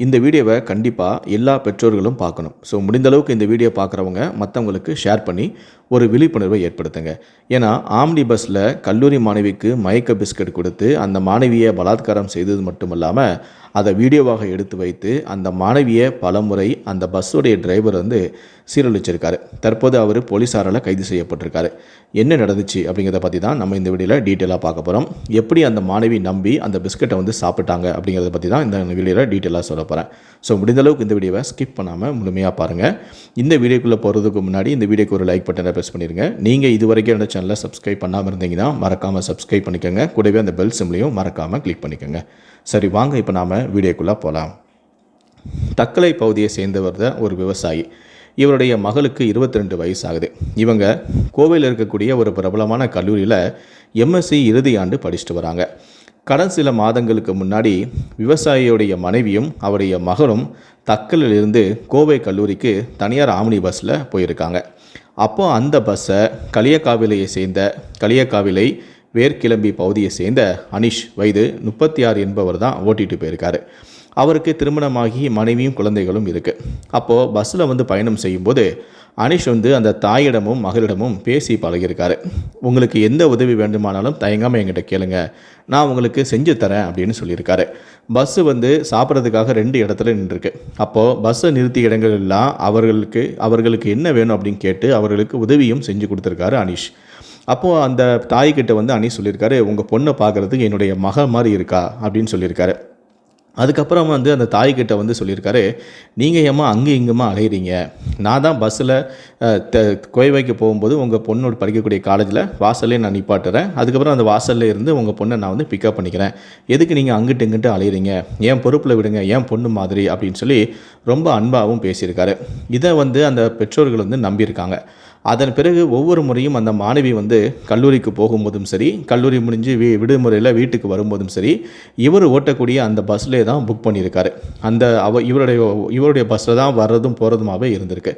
இந்த வீடியோவை கண்டிப்பாக எல்லா பெற்றோர்களும் பார்க்கணும். ஸோ முடிந்த அளவுக்கு இந்த வீடியோ பார்க்குறவங்க மற்றவங்களுக்கு ஷேர் பண்ணி ஒரு விழிப்புணர்வை ஏற்படுத்துங்க. ஏன்னா ஆம்னி பஸ்ஸில் கல்லூரி மாணவிக்கு மயக்க பிஸ்கட் கொடுத்து அந்த மாணவியை பலாத்காரம் செய்தது மட்டும் இல்லாமல் அதை வீடியோவாக எடுத்து வைத்து அந்த மாணவியை பலமுறை அந்த பஸ்ஸுடைய டிரைவர் வந்து சீரழிச்சிருக்காரு. தற்போது அவர் போலீஸாரால் கைது செய்யப்பட்டிருக்காரு. என்ன நடந்துச்சு அப்படிங்கிறத பற்றி தான் நம்ம இந்த வீடியோவில் டீட்டெயிலாக பார்க்க போகிறோம் எப்படி அந்த மாணவி நம்பி அந்த பிஸ்கட்டை வந்து சாப்பிட்டாங்க அப்படிங்கிறத பற்றி தான் இந்த வீடியோவில் டீட்டெயிலாக சொல்ல போகிறேன் ஸோ முடிந்தளவுக்கு இந்த வீடியோவை ஸ்கிப் பண்ணாமல் முழுமையாக பாருங்கள் இந்த வீடியோக்குள்ளே போகிறதுக்கு முன்னாடி இந்த வீடியோக்கு ஒரு லைக் பட்டனை ப்ரெஸ் பண்ணிடுங்க நீங்கள் இது வரைக்கும் என்னோட சேனலை சப்ஸ்கிரைப் பண்ணாமல் இருந்தீங்கன்னா மறக்காமல் சப்ஸ்கிரைப் பண்ணிக்கோங்க. கூடவே அந்த பெல் சிம்லையும் மறக்காமல் கிளிக் பண்ணிக்கோங்க. சரி வாங்க இப்போ நாம் வீடியோக்குள்ளே போகலாம் தக்கலை பகுதியை சேர்ந்தவர் தான் ஒரு விவசாயி. இவருடைய மகளுக்கு 22 வயசு ஆகுது இவங்க கோவையில் இருக்கக்கூடிய ஒரு பிரபலமான கல்லூரியில் எம்எஸ்சி இறுதி ஆண்டு படிச்சுட்டு வராங்க. கடந்த சில மாதங்களுக்கு முன்னாடி விவசாயியுடைய மனைவியும் அவருடைய மகனும் தக்கலிலிருந்து கோவை கல்லூரிக்கு தனியார் ஆம்னி பஸ்ஸில் போயிருக்காங்க. அப்போ அந்த பஸ்ஸை களியக்காவிலையை சேர்ந்த களியக்காவிலை வேர்க்கிளம்பி பகுதியை சேர்ந்த அனிஷ் வயது முப்பத்தி ஆறு என்பவர் தான் ஓட்டிட்டு போயிருக்காரு. அவருக்கு திருமணமாகி மனைவியும் குழந்தைகளும் இருக்குது அப்போது பஸ்ஸில் வந்து பயணம் செய்யும்போது அனிஷ் வந்து அந்த தாயிடமும் மகளிடமும் பேசி பழகியிருக்காரு. உங்களுக்கு எந்த உதவி வேண்டுமானாலும் தயங்காமல் எங்கிட்ட கேளுங்க. நான் உங்களுக்கு செஞ்சு தரேன் அப்படின்னு சொல்லியிருக்காரு. பஸ்ஸு வந்து சாப்பிட்றதுக்காக ரெண்டு இடத்துல நின்றுருக்கு. அப்போது பஸ்ஸை நிறுத்திய இடங்கள் எல்லாம் அவர்களுக்கு அவர்களுக்கு என்ன வேணும் அப்படின்னு கேட்டு அவர்களுக்கு உதவியும் செஞ்சு கொடுத்துருக்காரு அனிஷ். அப்போது அந்த தாய்கிட்ட வந்து அனீஷ் சொல்லியிருக்காரு உங்கள் பொண்ணை பார்க்குறதுக்கு என்னுடைய மக மாதிரி இருக்கா? அப்படின்னு சொல்லியிருக்காரு. அதுக்கப்புறம் வந்து அந்த தாய்கிட்ட வந்து சொல்லியிருக்காரு நீங்கள் ஏம்மா அங்கே இங்கேம்மா அலையிறீங்க? நான் தான் பஸ்ஸில் த கோயவைக்கு போகும்போது உங்கள் பொண்ணோட படிக்கக்கூடிய காலேஜில் வாசல்லே நான் நிப்பாட்டுறேன். அதுக்கப்புறம் அந்த வாசல்ல இருந்து உங்கள் பொண்ணை நான் வந்து பிக்கப் பண்ணிக்கிறேன். எதுக்கு நீங்கள் அங்கிட்டு இங்கிட்டு அலையிறீங்க? ஏன் பொறுப்பில் விடுங்க? ஏன் பொண்ணு மாதிரி? அப்படின்னு சொல்லி ரொம்ப அன்பாகவும் பேசியிருக்காரு. இதை வந்து அந்த பெற்றோர்கள் வந்து நம்பியிருக்காங்க. அதன் பிறகு ஒவ்வொரு முறையும் அந்த மாணவி வந்து கல்லூரிக்கு போகும்போதும் சரி கல்லூரி முடிஞ்சு வீ விடுமுறையில் வீட்டுக்கு வரும்போதும் சரி இவர் ஓட்டக்கூடிய அந்த பஸ்லேயே தான் புக் பண்ணியிருக்காரு. அந்த அவ இவருடைய இவருடைய பஸ்ஸில் தான் வர்றதும் போகிறதுமாவே இருந்திருக்கு.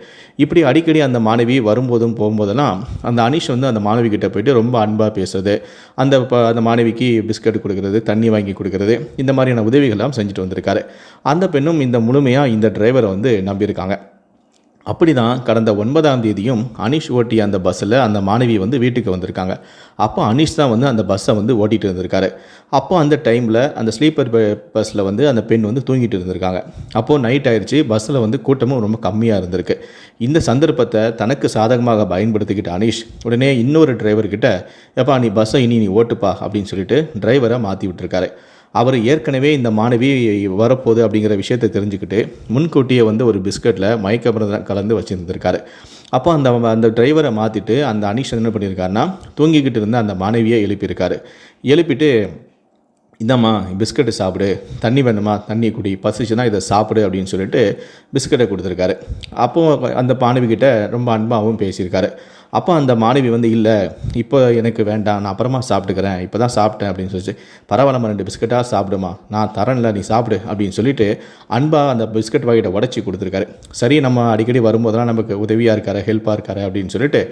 இப்படி அடிக்கடி அந்த மாணவி வரும்போதும் போகும்போதெல்லாம் அந்த அனிஷ் வந்து அந்த மாணவி கிட்ட போயிட்டு ரொம்ப அன்பாக பேசுறது அந்த ப அந்த மாணவிக்கு பிஸ்கட் கொடுக்கறது தண்ணி வாங்கி கொடுக்கறது இந்த மாதிரியான உதவிகள்லாம் செஞ்சுட்டு வந்திருக்காரு. அந்த பெண்ணும் இந்த முழுமையாக இந்த டிரைவரை வந்து நம்பியிருக்காங்க. அப்படி தான் கடந்த ஒன்பதாம் தேதியும் அனீஷ் ஓட்டிய அந்த பஸ்ஸில் அந்த மாணவி வந்து வீட்டுக்கு வந்திருக்காங்க. அப்போ அனீஷ் தான் வந்து அந்த பஸ்ஸை வந்து ஓட்டிகிட்டு இருந்திருக்காரு. அப்போ அந்த டைமில் அந்த ஸ்லீப்பர் பஸ்ஸில் வந்து அந்த பெண் வந்து தூங்கிட்டு இருந்திருக்காங்க. அப்போது நைட் ஆயிடுச்சு பஸ்ஸில் வந்து கூட்டமும் ரொம்ப கம்மியாக இருந்திருக்கு. இந்த சந்தர்ப்பத்தை தனக்கு சாதகமாக பயன்படுத்திக்கிட்ட அனீஷ் உடனே இன்னொரு டிரைவர்கிட்ட எப்பா நீ பஸ்ஸை இனி நீ ஓட்டுப்பா அப்படின்னு சொல்லிட்டு டிரைவரை மாற்றி விட்டுருக்காரு. அவர் ஏற்கனவே இந்த மாணவி வரப்போகுது அப்படிங்கிற விஷயத்தை தெரிஞ்சுக்கிட்டு முன்கூட்டியே வந்து ஒரு பிஸ்கட்டில் மயக்க கலந்து வச்சுருந்துருக்காரு. அப்போ அந்த அந்த டிரைவரை மாற்றிட்டு அந்த அனிஷ் என்ன பண்ணியிருக்காருன்னா தூங்கிக்கிட்டு இருந்த அந்த மாணவியை எழுப்பியிருக்காரு. எழுப்பிட்டு இந்தாம்மா பிஸ்கட்டு சாப்பிடு. தண்ணி வேணுமா? தண்ணி குடி. பசிச்சுன்னா இதை சாப்பிடு அப்படின்னு சொல்லிட்டு பிஸ்கட்டை கொடுத்துருக்காரு. அப்போது அந்த மாணவிக்கிட்ட ரொம்ப அன்பாகவும் பேசியிருக்காரு. அப்போ அந்த மாணவி வந்து இல்லை இப்போ எனக்கு வேண்டாம் நான் அப்புறமா சாப்பிட்டுக்கிறேன் இப்போ தான் சாப்பிட்டேன் அப்படின்னு சொல்லிச்சு. பரவாயில்லம்மா ரெண்டு பிஸ்கட்டாக சாப்பிடுமா நான் தரேன்ல நீ சாப்பிடு அப்படின்னு சொல்லிட்டு அன்பாக அந்த பிஸ்கட் வாங்கிட்ட உடச்சி கொடுத்துருக்காரு. சரி நம்ம அடிக்கடி வரும்போதெல்லாம் நமக்கு உதவியாக இருக்காரு ஹெல்ப்பாக இருக்காரு அப்படின்னு சொல்லிட்டு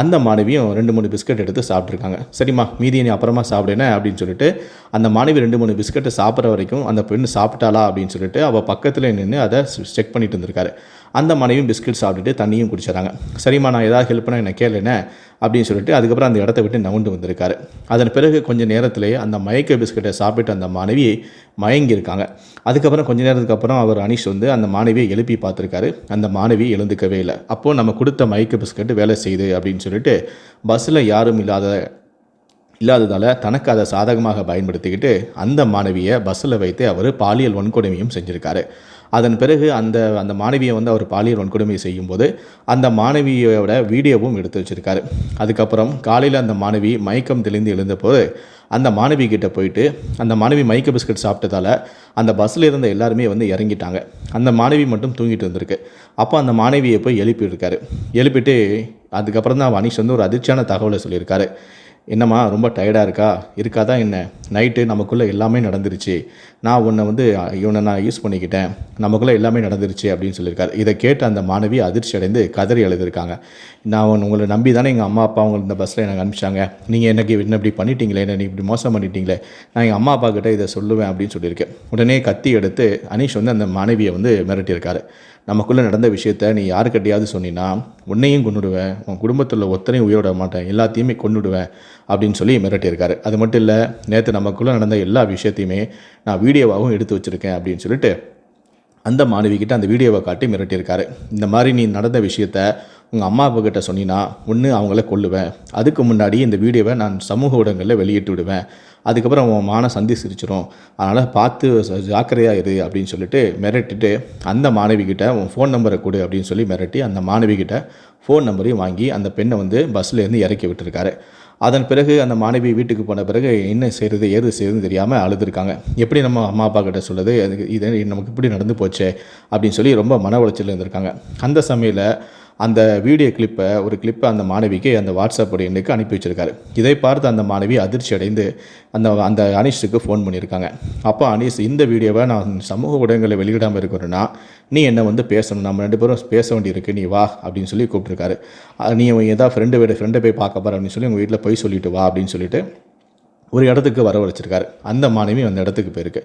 அந்த மாணவியும் ரெண்டு மூணு பிஸ்கட் எடுத்து சாப்பிட்ருக்காங்க சரிம்மா மீதியை நீ அப்புறமா சாப்பிடுனே அப்படின்னு சொல்லிட்டு அந்த மாணவி ரெண்டு மூணு பிஸ்கட்டை சாப்பிட்ற வரைக்கும் அந்த பெண் சாப்பிட்டாளா அப்படின்னு சொல்லிட்டு அவள் பக்கத்தில் நின்று அதை செக் பண்ணிட்டு இருந்திருக்காரு. அந்த மனைவியும் பிஸ்கட் சாப்பிட்டுட்டு தண்ணியும் குடிச்சிடறாங்க. சரிம்மா நான் ஏதாவது ஹெல்ப் பண்ண என்ன கேளுனே அப்படின்னு சொல்லிட்டு அதுக்கப்புறம் அந்த இடத்த விட்டு நவுண்டு வந்திருக்காரு. அதன் பிறகு கொஞ்சம் நேரத்திலேயே அந்த மயக்க பிஸ்கட்டை சாப்பிட்டு அந்த மாணவி மயங்கியிருக்காங்க. அதுக்கப்புறம் கொஞ்ச நேரத்துக்கு அப்புறம் அவர் அனீஷ் வந்து அந்த மாணவியை எழுப்பி பார்த்துருக்காரு. அந்த மாணவி எழுந்துக்கவே இல்லை. அப்போது நம்ம கொடுத்த மயக்க பிஸ்கட் வேலை செய்யுது அப்படின்னு சொல்லிட்டு பஸ்ஸில் யாரும் இல்லாத இல்லாததால் தனக்கு அதை சாதகமாக பயன்படுத்திக்கிட்டு அந்த மாணவியை பஸ்ஸில் வைத்து அவர் பாலியல் வன்கொடுமையும் செஞ்சுருக்காரு. அதன் பிறகு அந்த அந்த மாணவியை வந்து அவர் பாலியல் வன்கொடுமை செய்யும்போது அந்த மாணவியோட வீடியோவும் எடுத்து வச்சுருக்காரு. அதுக்கப்புறம் காலையில் அந்த மாணவி மயக்கம் தெளிந்து எழுந்தபோது அந்த மாணவி கிட்டே போயிட்டு அந்த மாணவி மைக்க பிஸ்கட் சாப்பிட்டதால அந்த பஸ்ஸில் இருந்த எல்லாருமே வந்து இறங்கிட்டாங்க. அந்த மாணவி மட்டும் தூங்கிட்டு இருந்திருக்கு. அப்போ அந்த மாணவியை போய் எழுப்பியிருக்காரு. எழுப்பிட்டு அதுக்கப்புறம் தான் அனீஷ் வந்து ஒரு அதிர்ச்சியான தகவலை சொல்லியிருக்காரு. என்னம்மா ரொம்ப டயர்டாக இருக்கா? இருக்காதா என்ன? நைட்டு நமக்குள்ளே எல்லாமே நடந்துருச்சு. நான் உன்னை வந்து இவனை நான் யூஸ் பண்ணிக்கிட்டேன். நமக்குள்ளே எல்லாமே நடந்துருச்சு அப்படின்னு சொல்லியிருக்காரு. இதை கேட்டு அந்த மாணவி அதிர்ச்சி அடைந்து கதறி எழுதியிருக்காங்க நான் உங்களை நம்பி தானே எங்கள் அம்மா அப்பா உங்களை இந்த பஸ்ஸில் எனக்கு அனுப்பிச்சாங்க. நீங்கள் எனக்கு என்ன இப்படி பண்ணிட்டீங்களே என்ன நீ இப்படி மோசம் பண்ணிட்டீங்களே நான் எங்கள் அம்மா அப்பா கிட்ட இதை சொல்லுவேன் அப்படின்னு சொல்லியிருக்கேன் உடனே கத்தி எடுத்து அனீஷ் வந்து அந்த மாணவியை வந்து மிரட்டியிருக்காரு. நமக்குள்ளே நடந்த விஷயத்த நீ யாருக்கிட்டையாவது சொன்னினா உன்னையும் கொண்டுடுவேன் உன் குடும்பத்தில் ஒத்தனையும் உயிரோட மாட்டேன் எல்லாத்தையுமே கொண்டுடுவேன் அப்படின்னு சொல்லி மிரட்டியிருக்காரு. அது மட்டும் இல்லை நேற்று நமக்குள்ளே நடந்த எல்லா விஷயத்தையுமே நான் வீடியோவாகவும் எடுத்து வச்சுருக்கேன் அப்படின்னு சொல்லிட்டு அந்த மாணவிக்கிட்ட அந்த வீடியோவை காட்டி மிரட்டியிருக்காரு. இந்த மாதிரி நீ நடந்த விஷயத்த உங்கள் அம்மா அப்பா கிட்ட ஒன்று அவங்கள கொல்லுவேன். அதுக்கு முன்னாடி இந்த வீடியோவை நான் சமூக ஊடகங்களில் வெளியிட்டு விடுவேன். அதுக்கப்புறம் உன் மானை சந்தி சிரிச்சிரும். அதனால் பார்த்து ஜாக்கிரதையாக இரு அப்படின்னு சொல்லிட்டு மிரட்டிட்டு அந்த மாணவிக்கிட்ட உன் ஃபோன் நம்பரை கொடு அப்படின்னு சொல்லி மிரட்டி அந்த மாணவிக்கிட்ட ஃபோன் நம்பரையும் வாங்கி அந்த பெண்ணை வந்து பஸ்ஸில் இருந்து இறக்கி விட்டுருக்காரு. அதன் பிறகு அந்த மாணவி வீட்டுக்கு போன பிறகு என்ன செய்கிறது ஏது செய்யறதுன்னு தெரியாமல் அழுதுருக்காங்க. எப்படி நம்ம அம்மா அப்பா கிட்ட சொல்லுது அதுக்கு இது நமக்கு இப்படி நடந்து போச்சே அப்படின்னு சொல்லி ரொம்ப மன உளைச்சல் இருந்திருக்காங்க. அந்த சமயத்தில் அந்த வீடியோ கிளிப்பை ஒரு கிளிப்பை அந்த மாணவிக்கு அந்த வாட்ஸ்அப் எண்ணுக்கு அனுப்பி வச்சிருக்காரு. இதை பார்த்து அந்த மாணவி அதிர்ச்சி அடைந்து அந்த அந்த அனீஷுக்கு ஃபோன் பண்ணியிருக்காங்க. அப்போ அனீஷ் இந்த வீடியோவை நான் சமூக ஊடகங்களில் வெளியிடாமல் இருக்கிறேன்னா நீ என்ன வந்து பேசணும்? நம்ம ரெண்டு பேரும் பேச வேண்டியிருக்கு. நீ வா அப்படின்னு சொல்லி கூப்பிட்டுருக்காரு. நீ ஏதாவது ஃப்ரெண்டு வீடு ஃப்ரெண்டை போய் பார்க்க போகிற அப்படின்னு சொல்லி உங்கள் வீட்டில் போய் சொல்லிட்டு வா அப்படின்னு சொல்லிட்டு ஒரு இடத்துக்கு வரவழைச்சிருக்காரு அந்த மாணவி அந்த இடத்துக்கு போயிருக்கு.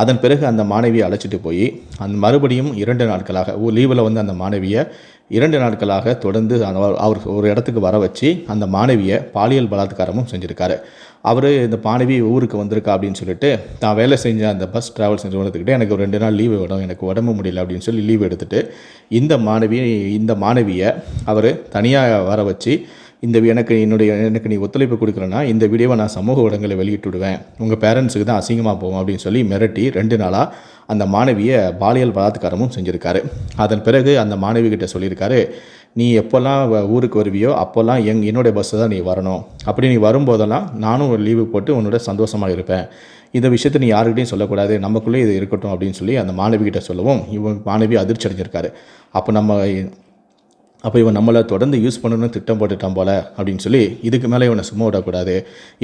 அதன் பிறகு அந்த மாணவியை அழைச்சிட்டு போய் அந்த மறுபடியும் இரண்டு நாட்களாக லீவில் வந்து அந்த மாணவியை இரண்டு நாட்களாக தொடர்ந்து அவர் அவர் ஒரு இடத்துக்கு வர வச்சு அந்த மாணவியை பாலியல் பலாத்காரமும் செஞ்சுருக்காரு. அவர் இந்த மாணவி ஊருக்கு வந்திருக்கா அப்படின்னு சொல்லிட்டு நான் வேலை செஞ்ச அந்த பஸ் டிராவல்ஸ் நிறுவனத்துக்கிட்ட எனக்கு ஒரு ரெண்டு நாள் லீவு விடும் எனக்கு உடம்பு முடியல அப்படின்னு சொல்லி லீவ் எடுத்துகிட்டு இந்த மாணவி இந்த மாணவியை அவர் தனியாக வர வச்சு இந்த எனக்கு என்னுடைய எனக்கு நீ ஒத்துழைப்பு கொடுக்குறேன்னா இந்த வீடியோவை நான் சமூக ஊடகங்களில் வெளியிட்டு விடுவேன். உங்கள் பேரண்ட்ஸுக்கு தான் அசிங்கமாக போவோம் அப்படின்னு சொல்லி மிரட்டி ரெண்டு நாளாக அந்த மாணவியை பாலியல் பலாத்காரமும் செஞ்சுருக்காரு. அதன் பிறகு அந்த மாணவி கிட்ட சொல்லியிருக்காரு நீ எப்போல்லாம் வ- ஊருக்கு வருவியோ அப்போல்லாம் எங் என்னுடைய பஸ்ஸை தான் நீ வரணும். அப்படி நீ வரும்போதெல்லாம் நானும் ஒரு லீவு போட்டு உன்னோட சந்தோஷமாக இருப்பேன். இந்த விஷயத்தை நீ யாருக்கிட்டையும் சொல்லக்கூடாது. நமக்குள்ளே இது இருக்கட்டும் அப்படின்னு சொல்லி அந்த மாணவி கிட்ட சொல்லவும் இவன் மாணவி அதிர்ச்சி அடைஞ்சிருக்காரு அப்போ நம்ம அப்போ இவன் நம்மளை தொடர்ந்து யூஸ் பண்ணணும்னு திட்டம் போட்டுட்டான் போல அப்படின்னு சொல்லி இதுக்கு மேலே இவனை சும்மா விடக்கூடாது.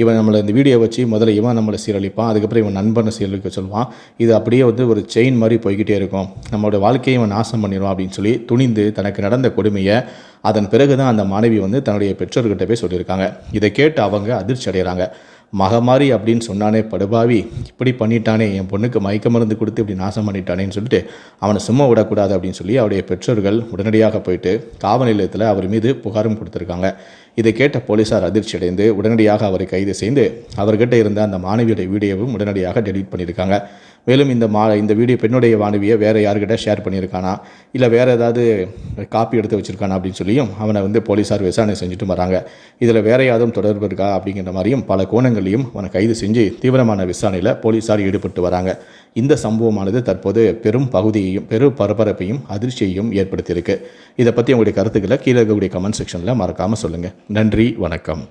இவன் நம்மளை இந்த வீடியோ வச்சு முதல்ல இவன் நம்மளை சீரழிப்பான் அதுக்கப்புறம் இவன் நண்பனை சீரழிக்க சொல்லுவான். இது அப்படியே வந்து ஒரு செயின் மாதிரி போய்கிட்டே இருக்கும். நம்மளோட வாழ்க்கையை இவன் நாசம் பண்ணிடுவான் அப்படின்னு சொல்லி துணிந்து தனக்கு நடந்த கொடுமையை அதன் பிறகு தான் அந்த மாணவி வந்து தன்னுடைய பெற்றோர்கிட்ட போய் சொல்லியிருக்காங்க. இதை கேட்டு அவங்க அதிர்ச்சி அடைகிறாங்க மகமாரி அப்படின்னு சொன்னானே படுபாவி இப்படி பண்ணிட்டானே என் பொண்ணுக்கு மயக்க மருந்து கொடுத்து இப்படி நாசம் பண்ணிட்டானேன்னு சொல்லிட்டு அவனை சும்மா விடக்கூடாது அப்படின்னு சொல்லி அவருடைய பெற்றோர்கள் உடனடியாக போயிட்டு காவல் நிலையத்தில் அவர் மீது புகாரும் கொடுத்துருக்காங்க. இதை கேட்ட போலீசார் அதிர்ச்சி அடைந்து உடனடியாக அவரை கைது செய்து அவர்கிட்ட இருந்த அந்த மாணவியுடைய வீடியோவும் உடனடியாக டெலீட் பண்ணியிருக்காங்க. மேலும் இந்த மா இந்த வீடியோ பெண்ணுடைய மாணவியை வேறு யாருக்கிட்ட ஷேர் பண்ணியிருக்கானா? இல்லை வேறு ஏதாவது காப்பி எடுத்து வச்சுருக்கானா அப்படின்னு சொல்லியும் அவனை வந்து போலீஸார் விசாரணை செஞ்சுட்டு வராங்க. இதில் வேற யாரும் தொடர்பு இருக்கா அப்படிங்கிற மாதிரியும் பல கோணங்களையும் அவனை கைது செஞ்சு தீவிரமான விசாரணையில் போலீஸார் ஈடுபட்டு வராங்க. இந்த சம்பவமானது தற்போது பெரும் பகுதியையும் பெரும் பரபரப்பையும் அதிர்ச்சியையும் ஏற்படுத்தியிருக்கு. இதை பற்றி உங்களுடைய கருத்துக்களை கீழே இருக்கக்கூடிய கமெண்ட் செக்ஷனில் மறக்காமல் சொல்லுங்கள் நன்றி வணக்கம்.